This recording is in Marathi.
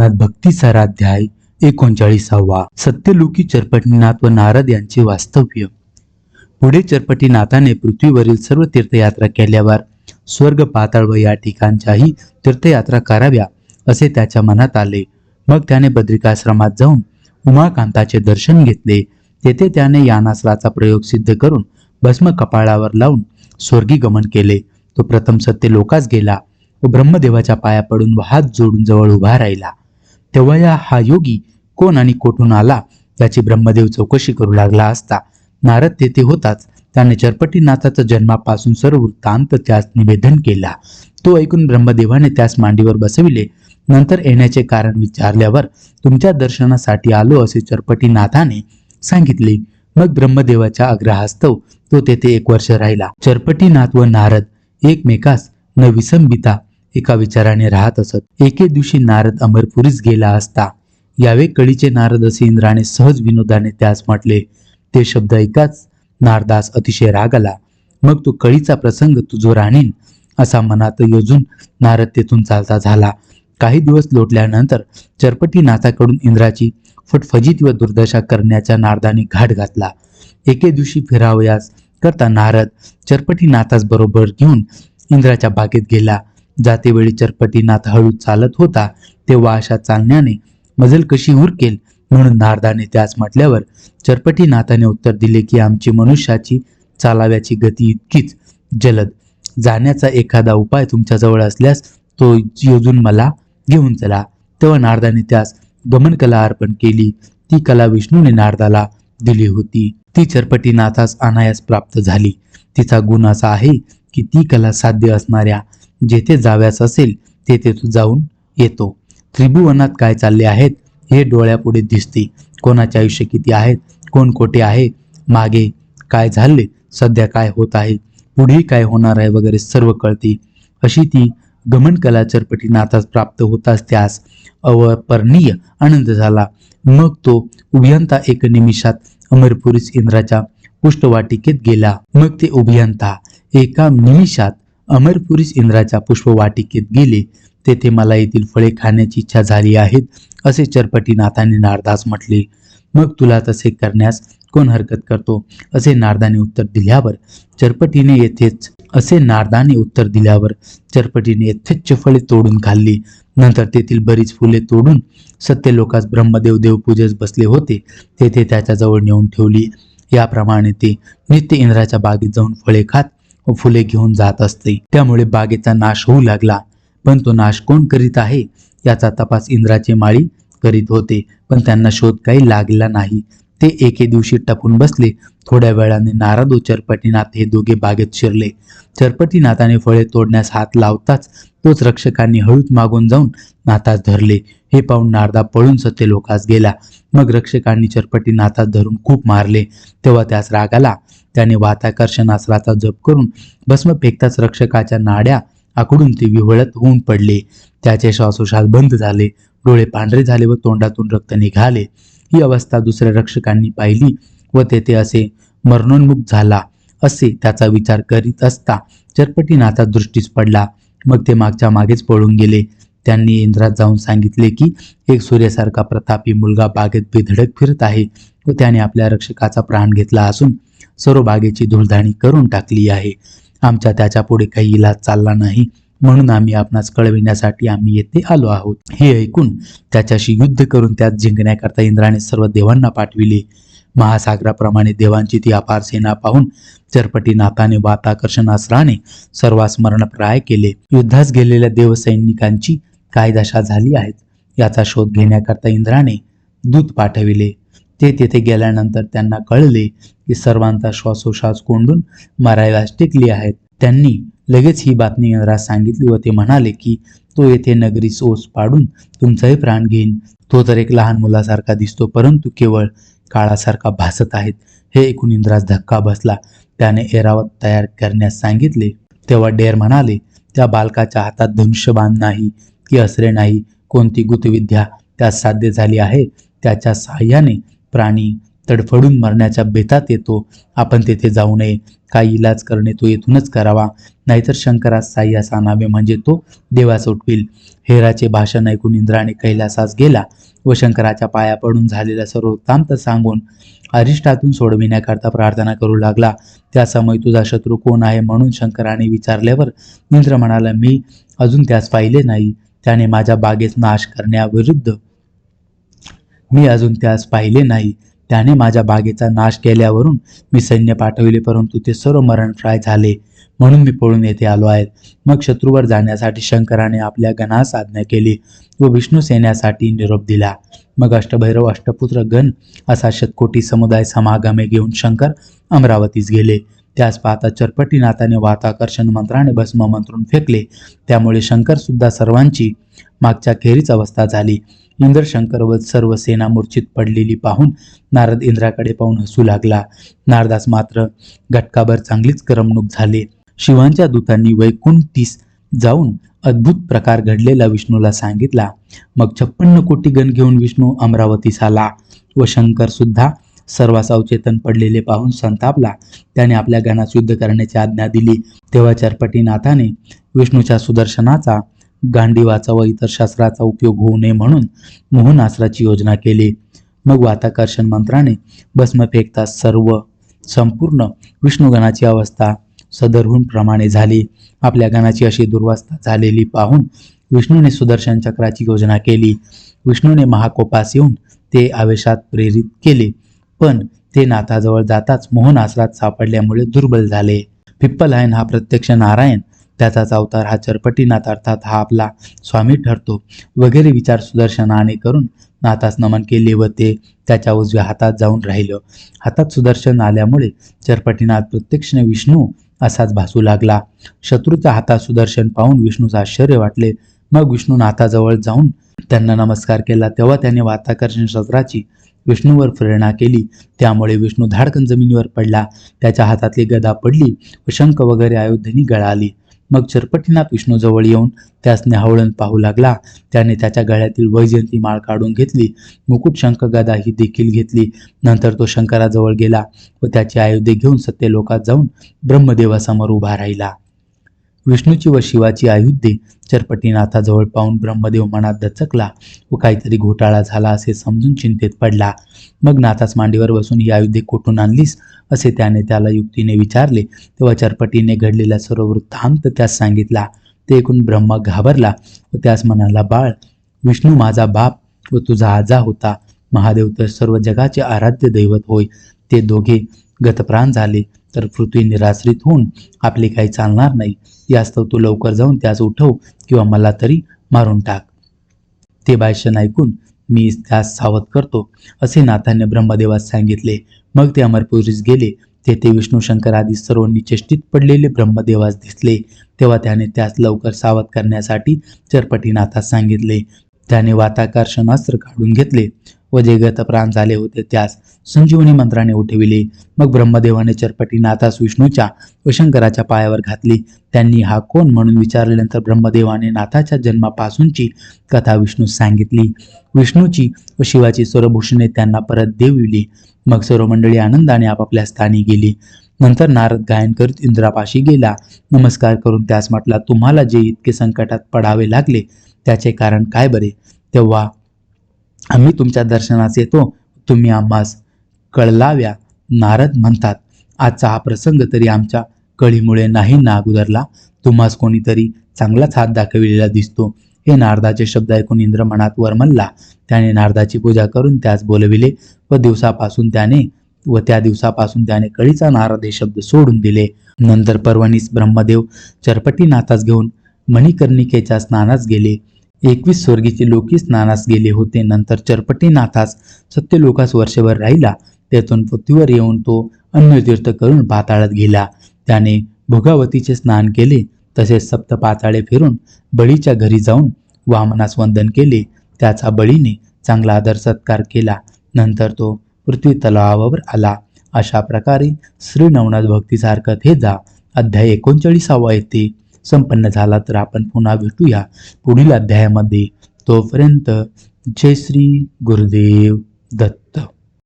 श्रावणात भक्तीसार अध्याय एकोणचाळीसावा. सत्यलोकी चरपटीनाथ व नारद यांचे वास्तव्य. पुढे चरपटीनाथाने पृथ्वीवरील सर्व तीर्थयात्रा केल्यावर स्वर्ग पाताळ व या ठिकाणच्याही तीर्थयात्रा कराव्या असे त्याच्या मनात आले. मग त्याने बद्रिकाश्रमात जाऊन उमाकांताचे दर्शन घेतले. तेथे त्याने यानास्त्राचा प्रयोग सिद्ध करून भस्म कपाळावर लावून स्वर्गी गमन केले. तो प्रथम सत्य लोकास गेला व ब्रह्मदेवाच्या पाया पडून व हात जोडून जवळ उभा राहिला. तेव्हा या हा योगी कोण आणि कोठून आला याची ब्रह्मदेव चौकशी करू लागला असता. नारद तेथे होताच. त्याने चरपटीनाथाचा जन्मापासून सर्व वृत्तांत त्यास निवेदन केला. तो ऐकून ब्रह्मदेवाने त्यास मांडीवर बसविले. नंतर येण्याचे कारण विचारल्यावर तुमच्या दर्शनासाठी आलो असे चरपटीनाथाने सांगितले. मग ब्रह्मदेवाच्या आग्रहास्तव तो तेथे एक वर्ष राहिला. चरपटीनाथ व नारद एकमेकास न विसंबिता एका विचाराने राहत असत. एके दिवशी नारद अमरपुरीस गेला असता. यावे कळीचे नारद असे इंद्राने सहज विनोदाने त्यास म्हटले ते शब्द ऐकाच नारदास अतिशय राग आला मग तो कळीचा प्रसंग तुझो राणीन. असा मनात योजून नारद तेथून चालता झाला. काही दिवस लोटल्यानंतर चरपटीनाथाकडून इंद्राची फटफजित व दुर्दशा करण्याच्या नारदाने घाट घातला. एके दिवशी फिरावयास करता नारद चरपटीनाथास बरोबर घेऊन इंद्राच्या बागेत गेला. जातेवेळी चरपटीनाथ हळू चालत होता तेव्हा अशा चालण्याने मजल कशी हुरकेल म्हणून नारदाने त्यास म्हटल्यावर चरपटीनाथाने उत्तर दिले की आमची मनुष्याची चालाव्याची गती इतकीच जलद. जाण्याचा एखादा उपाय तुमच्याजवळ असल्यास तो योजून मला घेऊन चला. तेव्हा नारदाने त्यास गमन कला अर्पण केली. ती कला विष्णूने नारदाला दिली होती. ती चरपटीनाथास अनायास प्राप्त झाली. तिचा गुण असा आहे की ती कला साध्य असणाऱ्या जेथे जाव्यास असेल तेथे तू जाऊन येतो. त्रिभुवनात काय चालले आहेत हे डोळ्यापुढे दिसते. कोणाचे आयुष्य किती आहेत कोण कोठे आहे मागे काय झाले सध्या काय होत आहे पुढे काय होणार आहे वगैरे सर्व कळते. अशी ती गमन कला चरपटीनाथास प्राप्त होताच त्यास अवर्णनीय आनंद झाला. मग तो उभियंता एक निमिषात अमरपुरीस इंद्राच्या पुष्टवाटिकेत गेला. मग ते उभियंता एका निमिषात अमरपुरीस इंद्राच्या पुष्पवाटिकेत गेले. तेथे मला येथील फळे खाण्याची इच्छा झाली आहेत असे चरपटीनाथाने नारदास म्हटले. मग तुला तसे करण्यास कोण हरकत करतो? असे नारदाने उत्तर दिल्यावर चरपटीने येथेच असे नारदाने उत्तर दिल्यावर चरपटीने यथेच्छ फळे तोडून खाल्ली. नंतर तेथील बरीच फुले तोडून सत्यलोकास ब्रह्मदेव देवपूजेस बसले होते. तेथे त्याच्याजवळ नेऊन ठेवली. याप्रमाणे ते नित्य इंद्राच्या बागेत जाऊन फळे खात फुले घेऊन जात असते. त्यामुळे बागेचा नाश होऊ लागला. पण तो नाश कोण करीत आहे? याचा तपास इंद्राचे माळी करीत होते. पण त्यांना शोध काही लागला नाही. ते एके दिवशी टपून बसले. थोड्या वेळाने नारद व चरपटीनाथ हे दोघे बागेत शिरले. चरपटीनाथाने फळे तोडण्यास हात लावताच तोच रक्षकांनी हळूच मागून जाऊन नाथास धरले. हे पाहून नारदा पळून सत्य लोकास गेला. मग रक्षकांनी चरपटीनाथास धरून खूप मारले. तेव्हा त्यास राग आला. त्याने वाताकर्षणास्त्राचा जप करून भस्म फेकताच रक्षकाच्या नाड्या आकडून ते विवळत होऊन पडले. त्याचे श्वासोश्वास बंद झाले. डोळे पांढरे झाले व तोंडातून रक्त निघाले. ही अवस्था दुसऱ्या रक्षकांनी पाहिली व तेथे असे मरणोन्मुख झाला. असे त्याचा विचार करीत असता चरपटीनाथा दृष्टीस पडला. मग ते मागच्या मागेच पळून गेले. त्यांनी इंद्रात जाऊन सांगितले की एक सूर्यासारखा प्रतापी मुलगा बागेत बेधडक फिरत आहे व त्याने आपल्या रक्षकाचा प्राण घेतला असून सर्व बागेची धुळधाणी करून टाकली आहे. आमच्या त्याच्या पुढे काही इलाज चालला नाही. म्हणून आम्ही आपणास कळविण्यासाठी आम्ही येथे आलो आहोत. हे ऐकून त्याच्याशी युद्ध करून त्यात जिंकण्याकरता इंद्राने सर्व देवांना पाठविले. महासागराप्रमाणे देवांची ती अपार सेना पाहून चरपटीनाथाने वाताकर्षणास्त्राने सर्वांस मरणप्राय केले. युद्धास गेलेल्या देवसैनिकांची काय दशा झाली आहेत. याचा शोध घेण्याकरता इंद्राने दूत पाठविले. ते तेथे गेल्यानंतर त्यांना कळले ही सर्वांचा श्वासोश्वास कोंडून मारायलाच टेकली आहेत. त्यांनी लगेच ही बातमी इंद्रास सांगितली व ते म्हणाले की तो येथे नगरी ओस पाडून तुमचाही प्राण घेईन. तो तर एक लहान मुलासारखा दिसतो परंतु केवळ काळासारखा भासत आहेत हे ऐकून इंद्रास धक्का बसला. त्याने एरावत तयार करण्यास सांगितले. तेव्हा डेर म्हणाले त्या बालकाच्या हातात धनुष्यबाण नाही की असरे नाही. कोणती गुतविद्या त्यास साध्य झाली आहे? त्याच्या साह्याने प्राणी तडफडून मरण्याच्या बेतात येतो. आपण तेथे जाऊ नये. काही इलाज करणे तो येथूनच करावा. नाहीतर शंकरास साह्यास आणावे म्हणजे तो देवास उठविल. हेराचे भाषण ऐकून इंद्राने कैलासास गेला व शंकराच्या पाया पडून झालेला सर्वोत्तांत सांगून अरिष्टातून सोडविण्याकरता प्रार्थना करू लागला. त्या समय तुझा शत्रू कोण आहे म्हणून शंकराने विचारल्यावर इंद्र म्हणाला मी अजून त्यास पाहिले नाही. त्याने माझ्या बागेत नाश करण्याविरुद्ध मी अजून त्यास पाहिले नाही. त्याने माझ्या बागेचा नाश केल्यावरून मी सैन्य पाठविले परंतु ते सर्व मरणप्राय झाले. म्हणून मी पळून येथे आलो आहे. मग शत्रूवर जाण्यासाठी शंकराने आपल्या गणास साधना केली व विष्णू सेन्यासाठी निरोप दिला. मग अष्टभैरव अष्टपुत्र गण असा शतकोटी समुदाय समागमे घेऊन शंकर अमरावतीस गेले. त्यास पाहता चरपटीनाथाने वाताकर्षण मंत्राने भस्म मंत्रून फेकले. त्यामुळे शंकर सुद्धा सर्वांची मागच्या खेरीच अवस्था झाली. इंद्रशंकर व सर्व सेना मूर्छित पडलेली पाहून नारद इंद्राकडे पाहून हसू लागला. नारदास मात्र घटकाभर चांगलीच करमणूक झाली. शिवांच्या दूतांनी वैकुंठीस जाऊन अद्भुत प्रकार घडलेला विष्णूला सांगितला. मग छप्पन्न कोटी गण घेऊन विष्णू अमरावतीस आला व शंकर सुद्धा सर्वास अवचेतन पडलेले पाहून संतापला. त्याने आपल्या गणास युद्ध करण्याची आज्ञा दिली. तेव्हा चरपटीनाथाने विष्णूच्या सुदर्शनाचा गांडीवाचा व इतर शास्त्राचा उपयोग होऊ नये म्हणून मोहनास्त्राची योजना केली. मग वाताकर्षण मंत्राने भस्म फेकता सर्व संपूर्ण विष्णुगणाची अवस्था सदरहून प्रमाणे झाली. आपल्या गणाची अशी दुर्वस्था झालेली पाहून विष्णूने सुदर्शन चक्राची योजना केली. विष्णूने महाकोपास येऊन ते आवेशात प्रेरित केले पण ते नाथाजवळ जाताच मोहन आसरात सापडल्यामुळे दुर्बल झाले. पिप्पलायन हा प्रत्यक्ष नारायण त्याचाच अवतार हा चरपटीनाथ अर्थात हा आपला स्वामी ठरतो. वगैरे विचार सुदर्शनाने करून नाथास नमन केले व ते त्याच्या उजव्या हातात जाऊन राहिलं. हातात सुदर्शन आल्यामुळे चरपटीनाथ प्रत्यक्ष विष्णू असाच भासू लागला. शत्रूच्या हातात सुदर्शन पाहून विष्णूचं आश्चर्य वाटले. मग विष्णू नाथाजवळ जाऊन त्यांना नमस्कार केला. तेव्हा त्याने वाताकर्षण शस्त्राची विष्णूवर प्रेरणा केली. त्यामुळे विष्णू धाडकन जमिनीवर पडला. त्याच्या हातातली गदा पडली व शंख वगैरे अयोध्येनी गळाली. मग चरपटीनाथ विष्णूजवळ येऊन त्यास न्याहाळून पाहू लागला. त्याने त्याच्या गळ्यातील वैजयंती माळ काढून घेतली. मुकुट शंख गदा ही देखील घेतली. नंतर तो शंकराजवळ गेला व त्याची आयुधे घेऊन सत्यलोकात जाऊन ब्रह्मदेवासमोर उभा राहिला. विष्णूची व शिवाची आयुधे चरपटीनाथाजवळ पाहून ब्रह्मदेव मनात दचकला व काहीतरी घोटाळा झाला असे समजून चिंतेत पडला. मग नाथास मांडीवर बसून ही आयुधे कुठून आणलीस? असे त्याने त्याला युक्तीने विचारले. तेव्हा चरपटीने घडलेला सर्व वृत्तांत त्यास सांगितला. ते ऐकून ब्रह्म घाबरला व त्यास म्हणाला बाळ विष्णू माझा बाप व तुझा आजा होता. महादेव तर सर्व जगाचे आराध्य दैवत होय. ते दोघे गतप्राण झाले. तर पृथ्वी निराश्रित होऊन आपले काही चालणार नाही. यास्तव तू लवकर जाऊन त्यास उठव किंवा मला तरी मारून टाक. ते भाषण ऐकून मी त्यास सावध करतो असे नाथाने ब्रह्मदेवास सांगितले. मग ते अमरपुरीस गेले. तेथे विष्णू शंकर आदी सर्व निचेष्टित पडलेले ब्रह्मदेवास दिसले. तेव्हा त्याने त्यास लवकर सावध करण्यासाठी चरपटीनाथास सांगितले. त्याने वाताकर्षण अस्त्र काढून घेतले. व जे गतप्राण झाले होते. त्यास संजीवनी मंत्राने उठविले. मग ब्रह्मदेवाने चरपटी नाथास विष्णूच्या व शंकराच्या पायावर घातली. त्यांनी हा कोण म्हणून विचारल्यानंतर ब्रह्मदेवाने नाथाच्या जन्मापासूनची कथा विष्णू सांगितली. विष्णूची व शिवाची स्वरभूषणे त्यांना परत देविली. मग सर्व मंडळी आनंदाने आपापल्या स्थानी गेली. नंतर नारद गायन करीत इंद्रापाशी गेला. नमस्कार करून त्यास म्हटला तुम्हाला जे इतके संकटात पडावे लागले त्याचे कारण काय बरे? तेव्हा आम्ही तुमच्या दर्शनास येतो. तुम्ही आम्हास कळलाव्या नारद म्हणतात आजचा हा प्रसंग तरी आमच्या कळीमुळे नाही ना अगोदरला तुम्हास कोणीतरी चांगलाच हात दाखविलेला दिसतो. हे नारदाचे शब्द ऐकून इंद्र मनात वर त्याने नारदाची पूजा करून त्यास बोलविले व दिवसापासून त्याने व त्या दिवसापासून त्याने कळीचा नारद हे शब्द सोडून दिले. नंतर पर्वणीस ब्रह्मदेव चरपटीनाथास घेऊन मणिकर्णिकेच्या स्नानास गेले. एकवीस स्वर्गीचे लोकी स्नानास गेले होते. नंतर चरपटीनाथास सत्यलोकास वर्षभर राहिला. त्यातून पृथ्वीवर येऊन तो अन्नतीर्थ करून पाताळात गेला. त्याने भोगावतीचे स्नान केले. तसेच सप्त पाताळे फिरून बळीच्या घरी जाऊन वामनास वंदन केले. त्याचा बळीने चांगला आदर सत्कार केला. नंतर तो पृथ्वी तलावावर आला. अशा प्रकारे श्री नवनाथ भक्तीसारखं हे जा. अध्याय एकोणचाळीसावा येते. संपन्न झाला तर आपण पुन्हा भेटूया पुढील अध्यायामध्ये. तोपर्यंत जय श्री गुरुदेव दत्त.